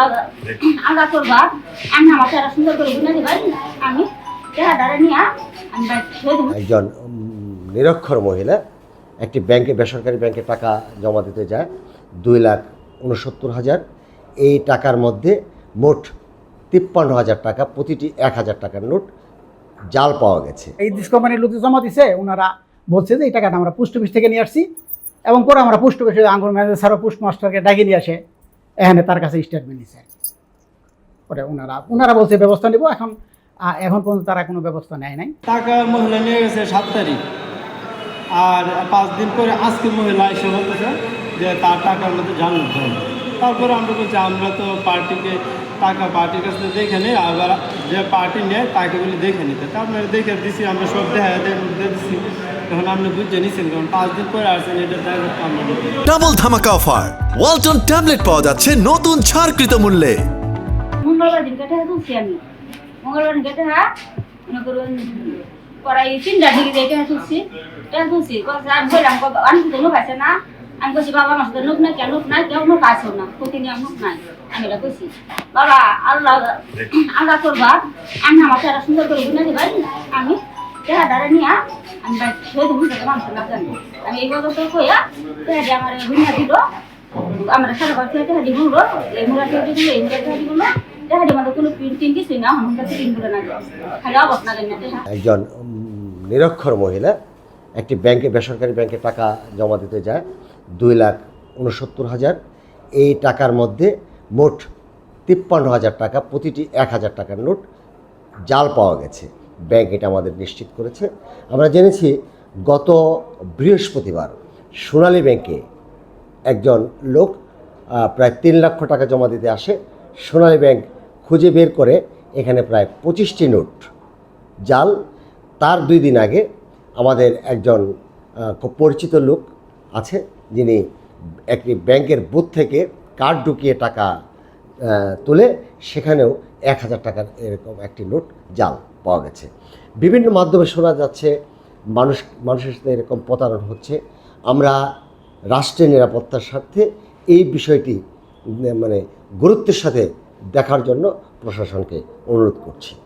আল্লাহ আল্লাহ করবা। আমি আমার তারা সুন্দর করে বুঝে দিবেন আমি নিয়ে আমি একজন নিরক্ষর মহিলা একটি ব্যাংকে বেসরকারি ব্যাংকে টাকা জমা দিতে যায় দুই লাখ উনসত্তর হাজার। এই টাকার মধ্যে মোট তিপ্পান্ন হাজার টাকা প্রতিটি এক হাজার টাকার নোট জাল পাওয়া গেছে। এই ডিস কোম্পানির লোক জমা দিছে ওনারা বলছে যে এই টাকাটা আমরা পোস্ট অফিস থেকে নিয়ে আসছি এবং পরে আমরা পোস্ট অফিসে আঙ্গুর ম্যানেজার স্যারও পোস্ট মাস্টারকে ডাকিয়ে নিয়ে আসে। এখানে তার কাছে স্টেটমেন্ট নিছে। পরে ওনারা ওনারা বলছে ব্যবস্থা নেব, এখন এখন পর্যন্ত তারা কোনো ব্যবস্থা নেয় নাই। টাকা মহিলা নিয়ে গেছে সাত তারিখ। আর পাঁচ দিন পরে আজকে মহিলা এসে বলতেছে যে তার টাকার মধ্যে জানুন তারপরে আমরা বলছি, আমরা তো পার্টিকে, টাকা পার্টির কাছে থেকে দেখে নিই, আবার যে পার্টি নেয় তাকে বলি দেখে নিতে। তা আপনারা দেখে দিছি, আমরা সব দেখা দিচ্ছি তখন আপনি বুঝে নিচ্ছেন কারণ পাঁচ দিন পরে আসছেন এটা। ডাবল ধামাকা অফার। ওয়ালটন ট্যাবলেট পাওয়া যাচ্ছে নতুন ছাড়কৃত মূল্যে। মঙ্গলবার দিন কেটে তুলছি আমি মঙ্গলবার দিন কেটে হ্যাঁ মনে করুন পড়াই তিনটার দিকে যেতে তুলছি? এটা তুলছি? আমি বললাম আমি তো নোক আছে না? আমি বলছি বাবা আমার সাথে নোক নাই কেন? নোক নাই কেউ নোক আছে না। প্রতি নিয়ম নোক নাই। আমি এটা কইছি। বাবা আল্লাহ আল্লাহ করবা আমি আমার সুন্দর করে বুঝে দিবেন আমি একজন নিরক্ষর মহিলা একটি ব্যাংকে বেসরকারি ব্যাংকে টাকা জমা দিতে যায়, দুই লাখ উনসত্তর হাজার। এই টাকার মধ্যে মোট তিপ্পান্ন হাজার টাকা, প্রতিটি এক হাজার টাকার নোট জাল পাওয়া গেছে। ব্যাংক এটা আমাদের নিশ্চিত করেছে। আমরা জেনেছি গত বৃহস্পতিবার সোনালী ব্যাংকে একজন লোক প্রায় তিন লক্ষ টাকা জমা দিতে আসে। সোনালী ব্যাংক খুঁজে বের করে এখানে প্রায় পঁচিশটি নোট, জাল। তার দুই দিন আগে আমাদের একজন পরিচিত লোক আছে, যিনি একটি ব্যাংকের বুথ থেকে কার্ড ঢুকিয়ে টাকা তুলে সেখানেও এক হাজার টাকার এরকম একটি নোট, জাল। পাওয়া গেছে। বিভিন্ন মাধ্যমে শোনা যাচ্ছে, মানুষ, মানুষের সাথে এরকম প্রতারণ হচ্ছে। আমরা রাষ্ট্রের নিরাপত্তার স্বার্থে এই বিষয়টি মানে গুরুত্বের সাথে দেখার জন্য প্রশাসনকে অনুরোধ করছি।